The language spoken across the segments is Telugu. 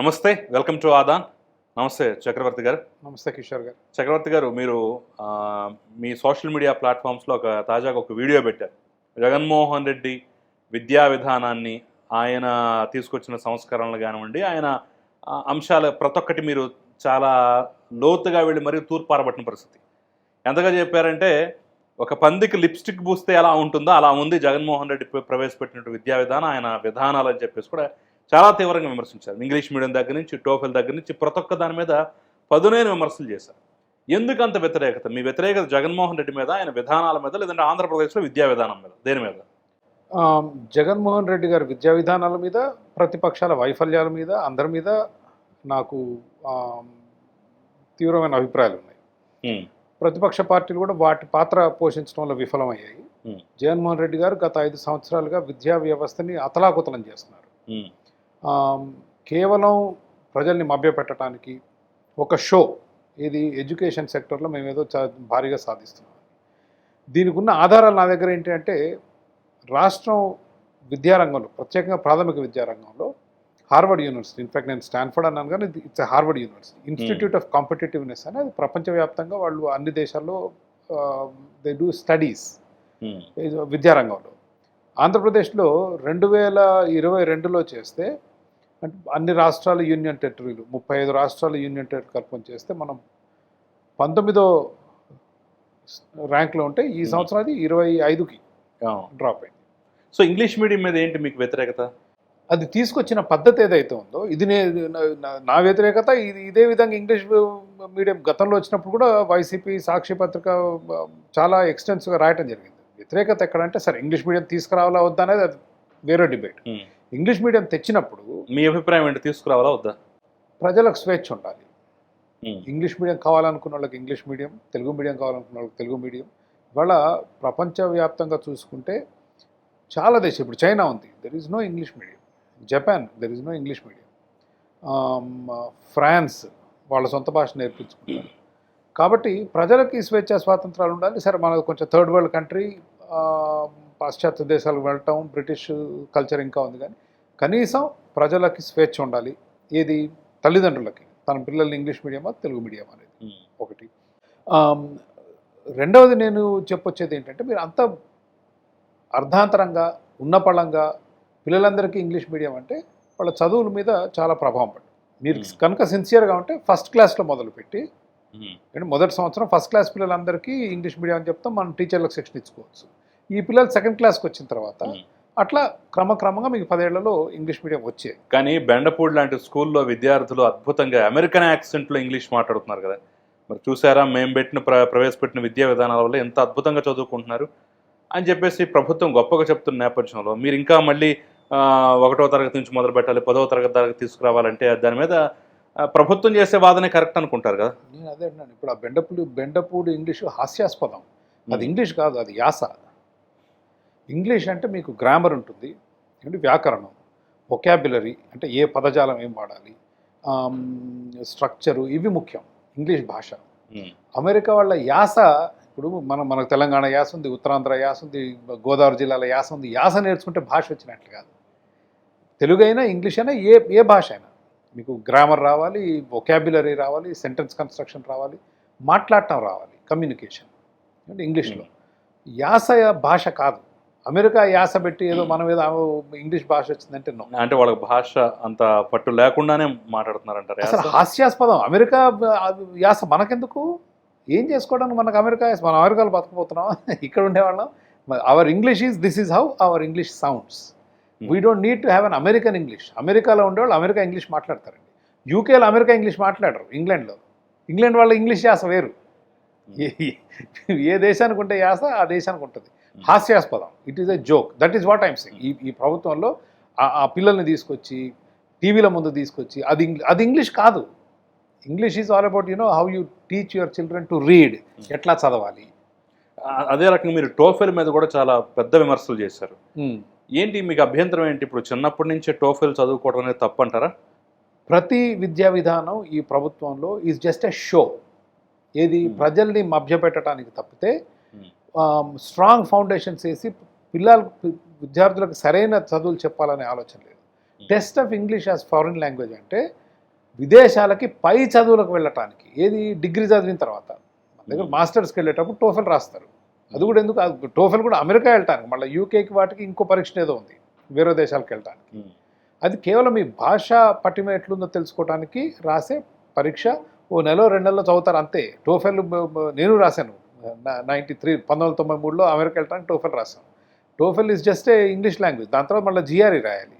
నమస్తే వెల్కమ్ టు ఆదాన్. నమస్తే చక్రవర్తి గారు. నమస్తే కిషోర్ గారు. చక్రవర్తి గారు మీరు మీ సోషల్ మీడియా ప్లాట్ఫామ్స్లో ఒక తాజాగా ఒక వీడియో పెట్టారు. జగన్మోహన్ రెడ్డి విద్యా విధానాన్ని ఆయన తీసుకొచ్చిన సంస్కరణలు కానివ్వండి ఆయన అంశాల ప్రతి ఒక్కటి మీరు చాలా లోతుగా వెళ్ళి మరీ తూర్పారబట్టిన పరిస్థితి. ఎంతగా చెప్పారంటే ఒక పందికి లిప్స్టిక్ పూస్తే ఎలా ఉంటుందో అలా ఉంది జగన్మోహన్ రెడ్డి ప్ర- ప్రవేశపెట్టినట్టు విద్యా విధానం ఆయన విధానాలు అని చెప్పేసి కూడా చాలా తీవ్రంగా విమర్శించారు. ఇంగ్లీష్ మీడియం దగ్గర నుంచి టోఫెల్ దగ్గర నుంచి ప్రతి ఒక్క దాని మీద పదునైన విమర్శలు చేశారు. ఎందుకు అంత వ్యతిరేకత? మీ వ్యతిరేకత జగన్మోహన్ రెడ్డి మీద ఆయన విధానాల మీద లేదంటే ఆంధ్రప్రదేశ్లో విద్యా విధానం మీద దేని మీద? జగన్మోహన్ రెడ్డి గారి విద్యా విధానాల మీద ప్రతిపక్షాల వైఫల్యాల మీద అందరి మీద నాకు తీవ్రమైన అభిప్రాయాలు ఉన్నాయి. ప్రతిపక్ష పార్టీలు కూడా వాటి పాత్ర పోషించడంలో విఫలమయ్యాయి. జగన్మోహన్ రెడ్డి గారు గత ఐదు సంవత్సరాలుగా విద్యా వ్యవస్థని అతలాకుతలం చేస్తున్నారు. కేవలం ప్రజల్ని మభ్యపెట్టడానికి ఒక షో ఇది ఎడ్యుకేషన్ సెక్టర్లో మేము ఏదో భారీగా సాధిస్తున్నాం. దీనికి ఉన్న ఆధారాలు నా దగ్గర ఏంటి అంటే రాష్ట్రం విద్యారంగంలో ప్రత్యేకంగా ప్రాథమిక విద్యారంగంలో హార్వర్డ్ యూనివర్సిటీ ఇన్ఫాక్ట్ నేను స్టాన్ఫర్డ్ అన్నాను కానీ it's Harvard university. Institute of competitiveness అనేది ప్రపంచవ్యాప్తంగా వాళ్ళు అన్ని దేశాల్లో దే డూ స్టడీస్ విద్యారంగంలో. ఆంధ్రప్రదేశ్లో రెండు వేల ఇరవై రెండులో చేస్తే అంటే అన్ని రాష్ట్రాల యూనియన్ టెరిటరీలు ముప్పై ఐదు రాష్ట్రాల యూనియన్ టెరిటరీ కల్పన చేస్తే మనం పంతొమ్మిదో ర్యాంక్లో ఉంటే ఈ. సంవత్సరం అది ఇరవై ఐదుకి. డ్రాప్ అయింది సో ఇంగ్లీష్ మీడియం మీద ఏంటి మీకు వ్యతిరేకత అది తీసుకొచ్చిన పద్ధతి ఏదైతే ఉందో ఇది నే వ్యతిరేకత ఇది ఇదే విధంగా ఇంగ్లీష్ మీడియం గతంలో వచ్చినప్పుడు కూడా వైసీపీ సాక్షి పత్రిక చాలా ఎక్స్టెన్సివ్గా రాయటం జరిగింది వ్యతిరేకత ఎక్కడంటే సరే ఇంగ్లీష్ మీడియం తీసుకురావాలా వద్దా అనేది అది వేరే డిబేట్. ఇంగ్లీష్ మీడియం తెచ్చినప్పుడు మీ అభిప్రాయం ఏంటి? తీసుకురావాలా వద్దా? ప్రజలకు స్వేచ్ఛ ఉండాలి. ఇంగ్లీష్ మీడియం కావాలనుకున్న వాళ్ళకి ఇంగ్లీష్ మీడియం తెలుగు మీడియం కావాలనుకున్న వాళ్ళకి తెలుగు మీడియం. ఇవాళ ప్రపంచవ్యాప్తంగా చూసుకుంటే చాలా దేశం ఇప్పుడు చైనా ఉంది. There is no English medium. Japan there is no English medium. France వాళ్ళ సొంత భాష నేర్పించుకుంటారు కాబట్టి ప్రజలకి స్వేచ్ఛ స్వాతంత్రాలు ఉండాలి. సరే మనకు కొంచెం థర్డ్ వరల్డ్ కంట్రీ పాశ్చాత్య దేశాలకు వెళ్ళటం బ్రిటిష్ కల్చర్ ఇంకా ఉంది కానీ కనీసం ప్రజలకి స్వేచ్ఛ ఉండాలి. ఏది? తల్లిదండ్రులకి. తన పిల్లల్ని ఇంగ్లీష్ మీడియమా తెలుగు మీడియం అనేది ఉమ్, ఒకటి. రెండవది నేను చెప్పొచ్చేది ఏంటంటే మీరు అంత అర్ధాంతరంగా ఉన్నపళంగా పిల్లలందరికీ ఇంగ్లీష్ మీడియం అంటే వాళ్ళ చదువుల మీద చాలా ప్రభావం పడుతుంది మీరు Hmm. కనుక సిన్సియర్గా ఉంటే ఫస్ట్ క్లాస్లో మొదలుపెట్టి అంటే మొదటి సంవత్సరం ఫస్ట్ క్లాస్ పిల్లలందరికీ ఇంగ్లీష్ మీడియం అని చెప్తాం మనం టీచర్లకు సెక్షన్ ఇచ్చుకోవచ్చు. ఈ పిల్లలు సెకండ్ క్లాస్కి వచ్చిన తర్వాత. అట్లా క్రమక్రమంగా మీకు పదేళ్ళలో ఇంగ్లీష్ మీడియం వచ్చే. కానీ బెండపూడి లాంటి స్కూల్లో విద్యార్థులు అద్భుతంగా అమెరికన్ యాక్సెంట్లో ఇంగ్లీష్ మాట్లాడుతున్నారు కదా. మరి చూసారా మేము పెట్టిన ప్ర ప్రవేశపెట్టిన విద్యా విధానాల వల్ల ఎంత అద్భుతంగా చదువుకుంటున్నారు అని చెప్పేసి ప్రభుత్వం గొప్పగా చెప్తున్న నేపథ్యంలో మీరు ఇంకా మళ్ళీ ఒకటో తరగతి నుంచి మొదలు పెట్టాలి పదవ తరగతి దాకా తీసుకురావాలంటే దాని మీద ప్రభుత్వం చేసే వాదనే కరెక్ట్ అనుకుంటారు కదా. నేను అదే అంటున్నాను. ఇప్పుడు ఆ బెండపూడి బెండపూడి ఇంగ్లీషు హాస్యాస్పదం. అది ఇంగ్లీష్ కాదు అది యాస. ఇంగ్లీష్ అంటే మీకు గ్రామర్ ఉంటుంది ఏంటి వ్యాకరణం ఒకాబులరీ అంటే ఏ పదజాలం ఏం వాడాలి స్ట్రక్చరు ఇవి ముఖ్యం ఇంగ్లీష్ భాష. ఉమ్, అమెరికా వాళ్ళ యాస ఇప్పుడు మనం మనకు తెలంగాణ యాస ఉంది ఉత్తరాంధ్ర యాస ఉంది గోదావరి జిల్లాల యాస ఉంది యాస నేర్చుకుంటే భాష వచ్చినట్లు కాదు. తెలుగు అయినా ఇంగ్లీష్ అయినా ఏ ఏ భాష అయినా. మీకు గ్రామర్ రావాలి ఒకాబులరీ రావాలి సెంటెన్స్ కన్స్ట్రక్షన్ రావాలి మాట్లాడటం రావాలి కమ్యూనికేషన్ అంటే ఇంగ్లీష్లో. యాస భాష కాదు. అమెరికా యాస పెట్టి ఏదో మన మీద ఇంగ్లీష్ భాష వచ్చిందంటే నో అంటే వాళ్ళకి భాష అంత పట్టు లేకుండానే మాట్లాడుతున్నారంటారు అసలు యాస? హాస్యాస్పదం. అమెరికా యాస మనకెందుకు? ఏం చేసుకోవడానికి మనకు అమెరికా మనం అమెరికాలో బతకపోతున్నాం. ఇక్కడ ఉండేవాళ్ళం. Our English is this is how our English sounds we don't need to have an American English అమెరికాలో ఉండేవాళ్ళు అమెరికా ఇంగ్లీష్ మాట్లాడతారండి. యూకేలో అమెరికా ఇంగ్లీష్ మాట్లాడరు ఇంగ్లాండ్లో ఇంగ్లాండ్ వాళ్ళ ఇంగ్లీష్ యాస వేరు. ఏ ఏ దేశానికి ఉంటే యాస ఆ దేశానికి ఉంటుంది. హాస్యాస్పదం. It is a joke that is what I'm saying ఈ ఈ ప్రభుత్వంలో ఆ- ఆ పిల్లల్ని తీసుకొచ్చి టీవీల ముందు తీసుకొచ్చి అది అది ఇంగ్లీష్ కాదు. English is all about you know how you teach your children to read ఎట్లా చదవాలి? అదే రకంగా మీరు టోఫెల్ మీద కూడా చాలా పెద్ద విమర్శలు చేశారు. ఏంటి మీకు అభ్యంతరం ఏంటి? ఇప్పుడు చిన్నప్పటి నుంచే టోఫెల్ చదువుకోవడం అనేది తప్పు అంటారా ప్రతి విద్యా విధానం ఈ ప్రభుత్వంలో ఈజ్ జస్ట్ ఎ షో ఏది Hmm. ప్రజల్ని మభ్యపెట్టడానికి తప్పితే Hmm. స్ట్రాంగ్ ఫౌండేషన్స్ వేసి పిల్లలకు విద్యార్థులకు సరైన చదువులు చెప్పాలనే ఆలోచన లేదు. Test of English as foreign language అంటే విదేశాలకి పై చదువులకు వెళ్ళటానికి ఏది డిగ్రీ చదివిన తర్వాత మన దగ్గర మాస్టర్స్కి వెళ్ళేటప్పుడు టోఫెల్ రాస్తారు. అది కూడా ఎందుకు టోఫెల్ కూడా అమెరికా వెళ్ళటానికి మళ్ళీ యూకేకి వాటికి ఇంకో పరీక్ష ఏదో ఉంది వేరే దేశాలకు వెళ్ళటానికి. ఉమ్. అది కేవలం మీ భాష పటిమ ఎట్లుందో తెలుసుకోవడానికి రాసే పరీక్ష ఓ నెల రెండు నెలలో చదువుతారు అంతే. టోఫెల్ నేను రాశాను. నైంటీ త్రీ పంతొమ్మిది వందల తొంభై మూడులో అమెరికా వెళ్ళడానికి టోఫెల్ రాశాను TOEFL is just a English language దాని తర్వాత మళ్ళీ జిఆర్ఈ రాయాలి.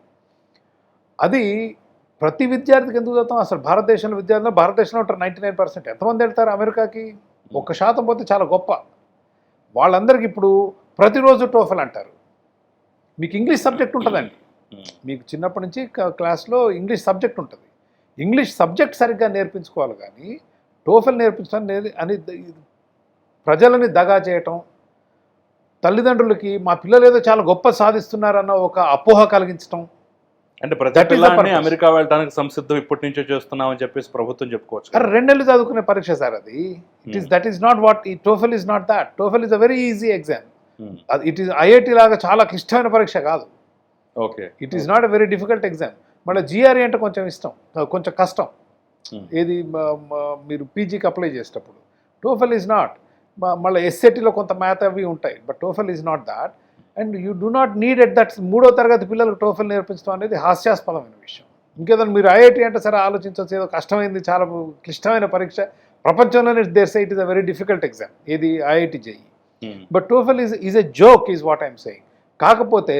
అది ప్రతి విద్యార్థికి ఎందుకు చదువుతాం? అసలు భారతదేశంలో విద్యార్థులు భారతదేశంలో ఉంటారు నైంటీ నైన్ పర్సెంట్. ఎంతమంది వెళ్తారు అమెరికాకి? ఒక్క శాతం పోతే చాలా గొప్ప. వాళ్ళందరికీ ఇప్పుడు ప్రతిరోజు టోఫెల్ అంటారు. మీకు ఇంగ్లీష్ సబ్జెక్ట్ ఉంటుందండి. ఉమ్. మీకు చిన్నప్పటి నుంచి క్లాస్లో ఇంగ్లీష్ సబ్జెక్ట్ ఉంటుంది. ఇంగ్లీష్ సబ్జెక్ట్ సరిగ్గా నేర్పించుకోవాలి కానీ టోఫెల్ నేర్పించడం అనేది ప్రజలని దగా చేయటం తల్లిదండ్రులకి మా పిల్లలు ఏదో చాలా గొప్ప సాధిస్తున్నారన్న ఒక అపోహ కలిగించటం. అంటే ప్రతి. అమెరికా వెళ్ళడానికి సంసిద్ధం ఇప్పటి నుంచే చేస్తున్నామని చెప్పేసి ప్రభుత్వం చెప్పుకోవచ్చు అరే రెండేళ్ళు చదువుకునే పరీక్ష సార్ అది. It is that is not what ఈ TOEFL is not that TOEFL is a very easy exam. అది ఇట్ ఈస్ ఐఐటి లాగా చాలా క్లిష్టమైన పరీక్ష కాదు. Okay it is not a very difficult exam మళ్ళీ జిఆర్ఈ అంటే కొంచెం ఇష్టం. కొంచెం కష్టం. Hmm. ఏది మీరు పీజీకి అప్లై చేసేటప్పుడు. టోఫెల్ ఈజ్ నాట్ మళ్ళీ ఎస్ఎటీలో కొంత మ్యాథ్ అవి ఉంటాయి but TOEFL is not that and you do not need at that మూడో తరగతి పిల్లలకు టోఫెల్ నేర్పించడం అనేది హాస్యాస్పదమైన విషయం. ఇంకేదైనా మీరు ఐఐటి అంటే సరే ఆలోచించవచ్చు ఏదో కష్టమైంది చాలా క్లిష్టమైన పరీక్ష. ప్రపంచంలోనే say it is a very difficult exam ఏది IIT JEE. But TOEFL is is a joke is what I'm saying కాకపోతే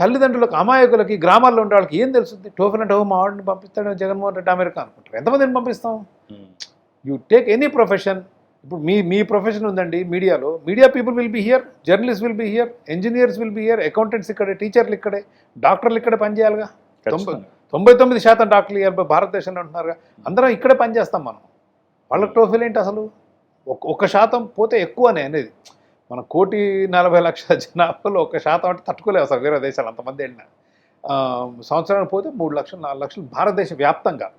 తల్లిదండ్రులకు అమాయకులకి గ్రామాల్లో ఉండే వాళ్ళకి ఏం తెలుస్తుంది? టోఫెల్ అంటే ఓ మా వాడిని పంపిస్తాడు జగన్మోహన్ రెడ్డి అమెరికా అనుకుంటారు. ఎంతమందిని పంపిస్తాం. యూ టేక్ ఎనీ ప్రొఫెషన్ ఇప్పుడు మీ మీ ప్రొఫెషన్ ఉందండి మీడియాలో. Media people will be here journalist will be here engineers will be here accountants ఇక్కడే టీచర్లు ఇక్కడే డాక్టర్లు ఇక్కడే పనిచేయాలిగా తొంభై. తొంభై తొమ్మిది శాతం డాక్టర్లు ఇయర్ భారతదేశంలో ఉంటున్నారుగా. అందరం ఇక్కడే పనిచేస్తాం మనం. వాళ్ళకి టోఫెల్ ఏంటి అసలు? ఒక శాతం పోతే ఎక్కువనే అనేది. మన కోటి నలభై లక్షల జనాభాలో ఒక శాతం అంటే తట్టుకోలేవు అసలు వేరే దేశాలు అంతమంది వెళ్ళినా. సంవత్సరానికి పోతే మూడు లక్షలు నాలుగు లక్షలు భారతదేశ వ్యాప్తంగా.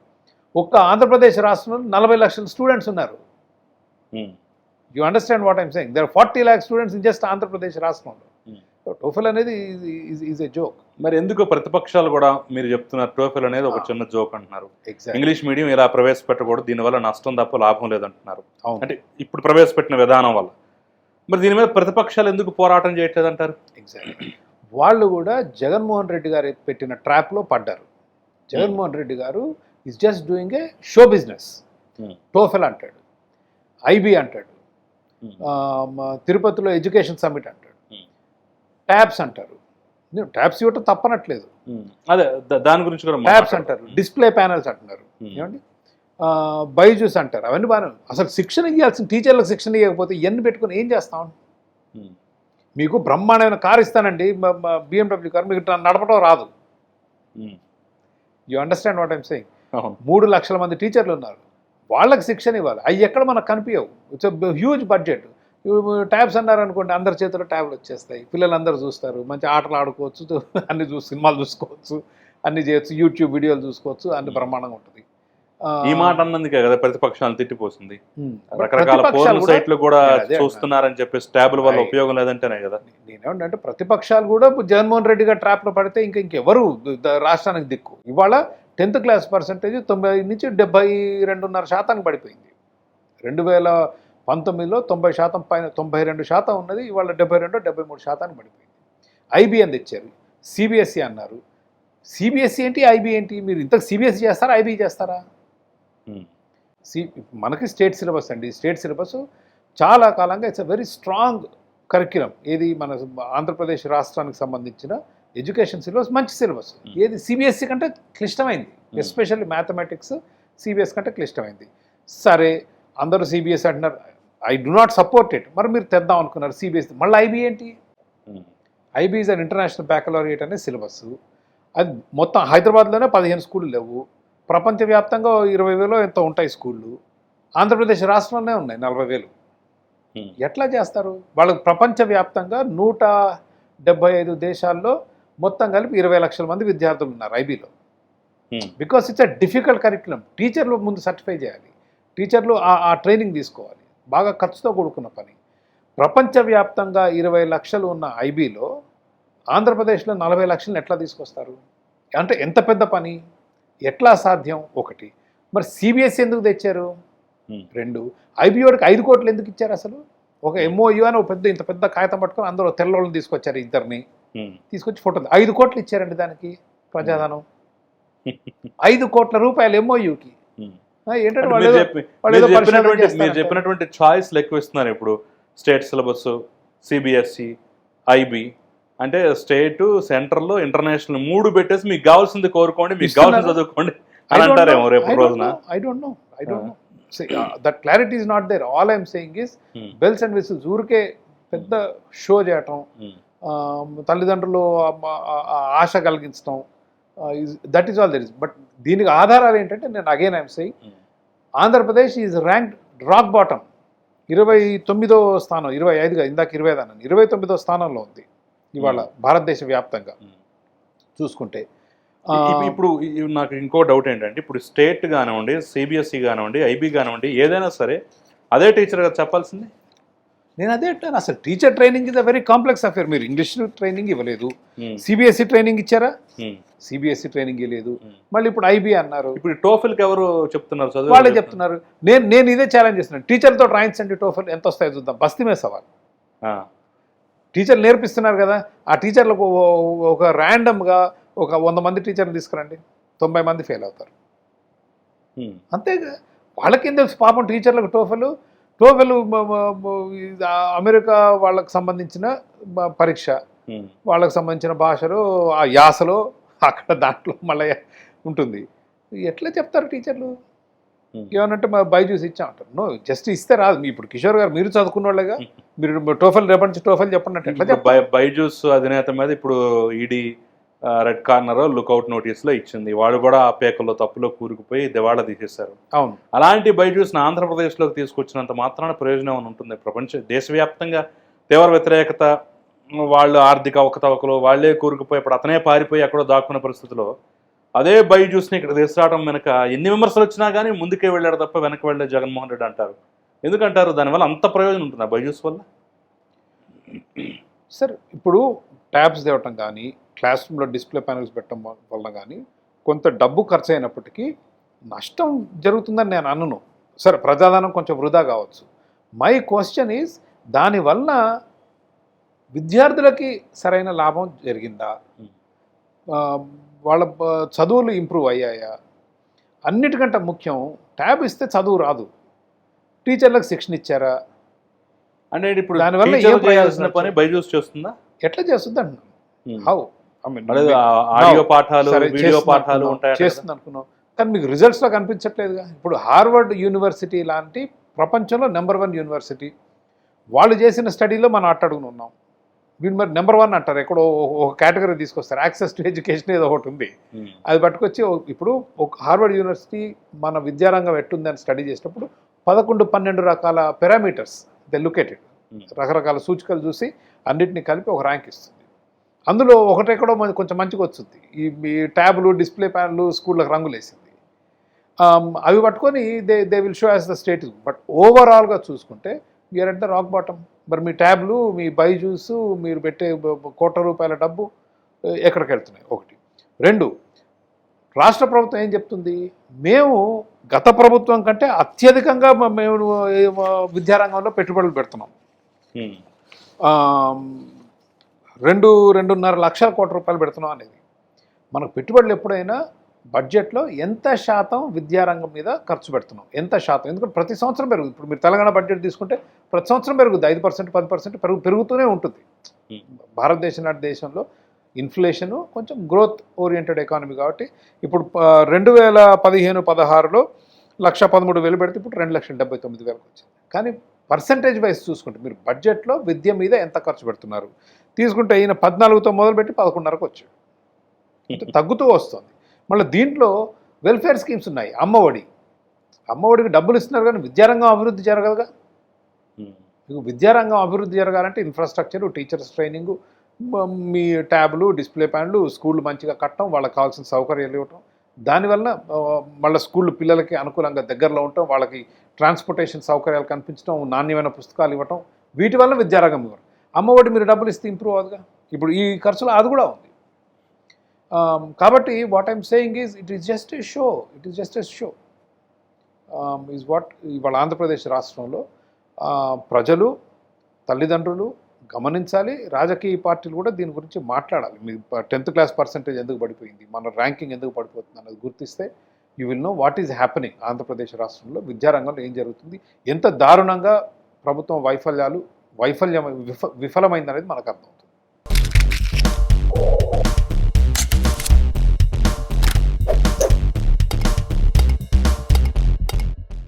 ఒక్క ఆంధ్రప్రదేశ్ రాష్ట్రంలో నలభై లక్షల స్టూడెంట్స్ ఉన్నారు. You understand what I'm saying the forty lakh students in just Andhra Pradesh రాష్ట్రంలో. Hmm. టోఫెల్ అనేది ఈజ్ ఏ జోక్ మరి ఎందుకు ప్రతిపక్షాలు కూడా మీరు చెప్తున్నారు టోఫెల్ అనేది ఒక ఆ. చిన్న జోక్ అంటున్నారు. ఇంగ్లీష్ మీడియం ఇలా ప్రవేశపెట్టకూడదు దీనివల్ల నష్టం తప్ప లాభం లేదంటున్నారు. అంటే ఇప్పుడు ప్రవేశపెట్టిన విధానం వల్ల. మరి దీని మీద ప్రతిపక్షాలు ఎందుకు పోరాటం చేయట్లేదు అంటారు? ఎగ్జాక్ట్ వాళ్ళు కూడా జగన్మోహన్ రెడ్డి గారు పెట్టిన ట్రాప్లో పడ్డారు. Jaganmohan Reddy garu is just doing a show business Hmm. TOEFL అంటాడు. ఐబీ అంటాడు. తిరుపతిలో ఎడ్యుకేషన్ సమ్మిట్ అంటాడు. ట్యాబ్స్ అంటారు. ట్యాబ్స్ ఇవ్వటం తప్పనట్లేదు. అదే దాని గురించి కూడా ట్యాబ్స్. అంటారు. డిస్ప్లే ప్యానల్స్ అంటున్నారు. ఏమండి? బైజూస్ అంటారు. అవన్నీ బాగా అసలు శిక్షణ ఇవ్వాల్సిన టీచర్లకు శిక్షణ ఇవ్వకపోతే ఇవన్నీ పెట్టుకుని ఏం చేస్తాం. మీకు బ్రహ్మాండమైన కారు ఇస్తానండి. BMW car. మీకు నడపడం రాదు. You understand what I'm saying మూడు లక్షల మంది టీచర్లు ఉన్నారు. వాళ్ళకి శిక్షణ ఇవ్వాలి. అవి ఎక్కడ మనకు కనిపించవు. ఇట్స్ హ్యూజ్ బడ్జెట్ ట్యాబ్స్ అన్నారు అనుకోండి అందరి చేతిలో ట్యాబ్లు వచ్చేస్తాయి. పిల్లలు అందరూ చూస్తారు. మంచి ఆటలు ఆడుకోవచ్చు అన్ని చూసి సినిమాలు చూసుకోవచ్చు అన్ని చేయొచ్చు యూట్యూబ్ వీడియోలు చూసుకోవచ్చు అన్ని బ్రహ్మాండంగా ఉంటుంది. ఈ మాట అన్నందుకే కదా ప్రతిపక్షాలు తిట్టిపోతుంది. ఉమ్. రకరకాల పోర్న్ సైట్లు కూడా చూస్తున్నారని చెప్పేసి ట్యాబుల వల్ల. ఉపయోగం లేదంటేనే కదా. నేనేమంటే ప్రతిపక్షాలు కూడా జగన్మోహన్ రెడ్డి గారు ట్రాప్లో పడితే ఇంకా ఇంకెవరు రాష్ట్రానికి దిక్కు. ఇవాళ టెన్త్ క్లాస్ పర్సంటేజ్ తొంభై నుంచి డెబ్బై రెండున్నర శాతానికి పడిపోయింది. రెండు వేల పంతొమ్మిదిలో తొంభై శాతం పైన తొంభై రెండు శాతం ఉన్నది ఇవాళ డెబ్బై రెండు డెబ్బై మూడు శాతానికి పడిపోయింది. ఐబీ అని తెచ్చారు. సిబిఎస్ఈ అన్నారు. సిబిఎస్ఈ ఏంటి ఐబీ ఏంటి? మీరు ఇంతకు సిబిఎస్ఈ చేస్తారా ఐబీ చేస్తారా? ఉమ్. సి మనకి స్టేట్ సిలబస్ అండి. స్టేట్ సిలబస్ చాలా కాలంగా it's a very strong curriculum. ఏది మన ఆంధ్రప్రదేశ్ రాష్ట్రానికి సంబంధించిన ఎడ్యుకేషన్ సిలబస్ మంచి సిలబస్. ఏది సిబిఎస్సి కంటే క్లిష్టమైంది. ఎస్పెషల్లీ మ్యాథమెటిక్స్ సిబిఎస్ కంటే క్లిష్టమైంది. సరే అందరూ సిబిఎస్ అంటున్నారు. I do not support it. మరి మీరు తెద్దాం అనుకున్నారు సిబిఎస్ మళ్ళీ ఐబీ ఏంటి. IB is an international baccalaureate అనే సిలబస్. అది మొత్తం హైదరాబాద్లోనే పదిహేను స్కూళ్ళు లేవు. ప్రపంచవ్యాప్తంగా ఇరవై వేలు ఎంత ఉంటాయి స్కూళ్ళు. ఆంధ్రప్రదేశ్ రాష్ట్రంలోనే ఉన్నాయి నలభై వేలు. ఎట్లా చేస్తారు? వాళ్ళకి ప్రపంచవ్యాప్తంగా నూట డెబ్బై ఐదు దేశాల్లో మొత్తం కలిపి ఇరవై లక్షల మంది విద్యార్థులు ఉన్నారు ఐబీలో. Because it's a difficult curriculum టీచర్లు ముందు సర్టిఫై చేయాలి. టీచర్లు ఆ- ట్రైనింగ్ తీసుకోవాలి. బాగా ఖర్చుతో కూడుకున్న పని. ప్రపంచవ్యాప్తంగా ఇరవై లక్షలు ఉన్న ఐబీలో ఆంధ్రప్రదేశ్లో నలభై లక్షలను ఎట్లా తీసుకొస్తారు? అంటే ఎంత పెద్ద పని? ఎట్లా సాధ్యం? ఒకటి. మరి సిబిఎస్ఈ ఎందుకు తెచ్చారు? Hmm. రెండు. ఐబీఓడికి ఐదు కోట్లు ఎందుకు ఇచ్చారు అసలు? ఒక ఎంఓయూ అని ఒక పెద్ద ఇంత పెద్ద కాగితం పట్టుకొని అందరూ తెల్లోళ్ళని తీసుకొచ్చారు ఇద్దరిని. తీసుకొచ్చి ఫోటో ఐదు కోట్లు ఇచ్చారండి దానికి ప్రజాధనం. ఐదు కోట్ల రూపాయలు ఎంఓయూకి. ఏంటంటే మీరు చెప్పినటువంటి చాయిస్లు ఎక్కువ ఇస్తున్నారు ఇప్పుడు. స్టేట్ సిలబస్ సిబిఎస్ఈ ఐబి అంటే స్టేట్ సెంట్రల్ ఇంటర్నేషనల్ మూడు పెట్టేసి మీకు కావాల్సింది కోరుకోండి మీకు కావాల్సింది? చదువుకోండి అని అంటారేమో రేపు రోజున. I don't know I don't know that clarity is not there all I'm saying is. Bells and whistles ఊరికే పెద్ద షో చేయటం. తల్లిదండ్రులు ఆశ కలిగించడం that is all that is but దీనికి ఆధారాలు ఏంటంటే నేను again I'm saying um. Andhra Pradesh is rank rock bottom ఇరవై తొమ్మిదో స్థానం ఇరవై ఐదుగా ఇందాక ఇరవై ఐదు అన్నాను. ఇరవై తొమ్మిదో స్థానంలో ఉంది ఇవాళ భారతదేశ వ్యాప్తంగా. ఉమ్. చూసుకుంటే. ఇప్పుడు నాకు ఇంకో డౌట్ ఏంటంటే ఇప్పుడు స్టేట్ కానివ్వండి సిబిఎస్ఈ కానివ్వండి ఐబీ కానివ్వండి ఏదైనా సరే అదే టీచర్ గారు చెప్పాల్సింది? నేను అదే అంటాను అసలు teacher training is a very complex affair మీరు ఇంగ్లీష్ ట్రైనింగ్ ఇవ్వలేదు. సిబిఎస్ఈ ట్రైనింగ్ ఇచ్చారా? ఉమ్. సిబిఎస్ఈ ట్రైనింగ్ ఇవ్వలేదు. మళ్ళీ ఇప్పుడు ఐబీ అన్నారు. ఇప్పుడు టోఫిల్కి ఎవరు చెప్తున్నారు? చదువు వాళ్ళే చెప్తున్నారు. నేను నేను ఇదే ఛాలెంజ్ చేస్తున్నాను. టీచర్తో రాయించండి టోఫల్ ఎంత వస్తాయో చూద్దాం. బస్తీ మీద సవాల్. టీచర్లు నేర్పిస్తున్నారు కదా. ఆ టీచర్లకు ఒక ర్యాండమ్గా ఒక వంద మంది టీచర్లు తీసుకురండి. తొంభై మంది ఫెయిల్ అవుతారు. ఉమ్. అంతేగా వాళ్ళకేం తెలుసు? పాపం టీచర్లకు టోఫెల్ టోఫెల్ అమెరికా వాళ్ళకి సంబంధించిన పరీక్ష. వాళ్ళకి సంబంధించిన భాషలో ఆ యాసలో అక్కడ దాంట్లో మళ్ళీ ఉంటుంది. ఎట్లా చెప్తారు టీచర్లు. ఏమనంటే మా బైజూస్ ఇచ్చా అంటారు. నో జస్ట్ ఇస్తే రాదు. మీ ఇప్పుడు కిషోర్ గారు మీరు చదువుకున్న వాళ్ళగా మీరు టోఫెల్ రేపటి నుంచి టోఫెల్ చెప్పండి అంటే బైజూస్ అధినేత మీద ఇప్పుడు ఈడీ రెడ్ కార్నర్ లుకౌట్ నోటీసులో ఇచ్చింది. వాడు కూడా ఆ పేకల్లో తప్పులో కూరుకుపోయి దివాళా తీసేశారు. అవును. అలాంటి బైజూస్ని ఆంధ్రప్రదేశ్లోకి తీసుకొచ్చినంత మాత్రాన ప్రయోజనం ఉంటుంది? ప్రపంచ దేశవ్యాప్తంగా తీవ్ర వ్యతిరేకత వాళ్ళు ఆర్థిక అవకతవకలు వాళ్ళే కూరుకుపోయి ఇప్పుడు అతనే పారిపోయి ఎక్కడో దాక్కున్న పరిస్థితిలో అదే బైజూస్ని ఇక్కడ తీసుకురావడం వెనక ఎన్ని విమర్శలు వచ్చినా కానీ ముందుకే వెళ్ళాడు తప్ప వెనక వెళ్ళే జగన్మోహన్ రెడ్డి అంటారు. ఎందుకంటారు? దానివల్ల అంత ప్రయోజనం ఉంటుందా బైజూస్ వల్ల? సార్ ఇప్పుడు ట్యాబ్స్ తేవటం కానీ క్లాస్ రూమ్లో డిస్ప్లే ప్యానల్స్ పెట్టడం వలన కానీ కొంత డబ్బు ఖర్చు అయినప్పటికీ నష్టం జరుగుతుందని నేను అనను. సరే ప్రజాధనం కొంచెం వృధా కావచ్చు. మై క్వశ్చన్ ఈజ్ దానివల్ల విద్యార్థులకి సరైన లాభం జరిగిందా? వాళ్ళ చదువులు ఇంప్రూవ్ అయ్యాయా? అన్నిటికంటే ముఖ్యం ట్యాబ్ ఇస్తే చదువు రాదు. టీచర్లకు శిక్షణ ఇచ్చారా? అంటే ఇప్పుడు దానివల్ల ఏం ప్రయోజనం పని బైజూస్ చేస్తుందా? ఎట్లా చేస్తుంది అంటున్నాను హౌ? ఆడియో పాఠాలు వీడియో చేస్తుంది పాఠాలు ఉంటాయి చేస్తుంది అనుకున్నాం కానీ మీకు రిజల్ట్స్లో కనిపించట్లేదుగా ఇప్పుడు హార్వర్డ్ యూనివర్సిటీ లాంటి ప్రపంచంలో నెంబర్ వన్ యూనివర్సిటీ వాళ్ళు చేసిన స్టడీలో మనం అట్టడుగుని ఉన్నాం. వీళ్ళు మరి నెంబర్ వన్ అంటారు. ఎక్కడో ఒక- కేటగిరీ తీసుకొస్తారు. యాక్సెస్ టు ఎడ్యుకేషన్ ఏదో ఒకటి ఉంది. అది పట్టుకొచ్చి ఇప్పుడు ఒక హార్వర్డ్ యూనివర్సిటీ మన విద్యారంగం ఎట్టుందని స్టడీ చేసినప్పుడు పదకొండు పన్నెండు రకాల పారామీటర్స్ ద లుకేటెడ్ రకరకాల సూచికలు చూసి అన్నిటిని కలిపి ఒక ర్యాంక్ ఇస్తుంది. అందులో ఒకటెక్కడో కొంచెం మంచిగా వచ్చింది. ఈ మీ ట్యాబ్లు డిస్ప్లే ప్యాన్లు స్కూళ్ళకి రంగులు వేసింది అవి పట్టుకొని they they will show as the state but ఓవరాల్గా చూసుకుంటే we are at the rock bottom. మరి మీ ట్యాబ్లు మీ బైజూస్ మీరు పెట్టే బ- బ- కోట్ల రూపాయల డబ్బు ఎక్కడికి వెళ్తున్నాయి ఒకటి. రెండు రాష్ట్ర ప్రభుత్వం ఏం చెప్తుంది? మేము గత ప్రభుత్వం కంటే అత్యధికంగా మేము విద్యారంగంలో పెట్టుబడులు పెడుతున్నాం. రెండు రెండున్నర లక్షల కోట్ల రూపాయలు పెడుతున్నాం అనేది. మనకు పెట్టుబడులు ఎప్పుడైనా బడ్జెట్లో ఎంత శాతం విద్యారంగం మీద ఖర్చు పెడుతున్నాం? ఎంత శాతం? ఎందుకంటే ప్రతి సంవత్సరం పెరుగుతుంది. ఇప్పుడు మీరు తెలంగాణ బడ్జెట్ తీసుకుంటే ప్రతి సంవత్సరం పెరుగుతుంది ఐదు పర్సెంట్ పది పర్సెంట్ పెరుగు పెరుగుతూనే ఉంటుంది. Hmm. భారతదేశం లాంటి దేశంలో ఇన్ఫ్లేషను కొంచెం గ్రోత్ ఓరియంటెడ్ ఎకానమీ కాబట్టి ఇప్పుడు రెండు వేల పదిహేను పదహారులో లక్ష పదమూడు వేలు పెడితే ఇప్పుడు రెండు లక్షల డెబ్బై తొమ్మిది వేలకు వచ్చింది. కానీ పర్సంటేజ్ వైజ్ చూసుకుంటే మీరు బడ్జెట్లో విద్య మీద ఎంత ఖర్చు పెడుతున్నారు? తీసుకుంటే ఈయన పద్నాలుగుతో మొదలుపెట్టి పదకొండున్నరకు వచ్చాడు. అంటే తగ్గుతూ వస్తుంది. మళ్ళీ దీంట్లో వెల్ఫేర్ స్కీమ్స్ ఉన్నాయి. అమ్మఒడి అమ్మఒడికి డబ్బులు ఇస్తున్నారు కానీ విద్యారంగం అభివృద్ధి జరగదుగా? మీకు విద్యారంగం అభివృద్ధి జరగాలంటే ఇన్ఫ్రాస్ట్రక్చర్ టీచర్స్ ట్రైనింగ్ మీ ట్యాబ్లు డిస్ప్లే ప్యాన్లు స్కూళ్ళు మంచిగా కట్టడం వాళ్ళకి కావాల్సిన సౌకర్యాలు ఇవ్వటం దానివల్ల మళ్ళీ స్కూళ్ళు పిల్లలకి అనుకూలంగా దగ్గరలో ఉండటం వాళ్ళకి ట్రాన్స్పోర్టేషన్ సౌకర్యాలు కనిపించడం నాణ్యమైన పుస్తకాలు ఇవ్వటం వీటి వల్ల విద్యారంగం ఇవ్వరు. అమ్మఒడి మీరు డబ్బులు ఇస్తే ఇంప్రూవ్ అవుతుందిగా ఇప్పుడు ఈ ఖర్చులో అది కూడా ఉంది. కాబట్టి what I'm saying is it is just a show it is just a show is what ఇవాళ ఆంధ్రప్రదేశ్ రాష్ట్రంలో ప్రజలు తల్లిదండ్రులు గమనించాలి. రాజకీయ పార్టీలు కూడా దీని గురించి మాట్లాడాలి. మీ టెన్త్ క్లాస్ పర్సంటేజ్ ఎందుకు పడిపోయింది? మన ర్యాంకింగ్ ఎందుకు పడిపోతుంది అన్నది గుర్తిస్తే you will know what is happening Andhra Pradesh రాష్ట్రంలో. విద్యారంగంలో ఏం జరుగుతుంది? ఎంత దారుణంగా ప్రభుత్వం వైఫల్యాలు వైఫల్యం విఫ విఫలమైందనేది మనకు అర్థం.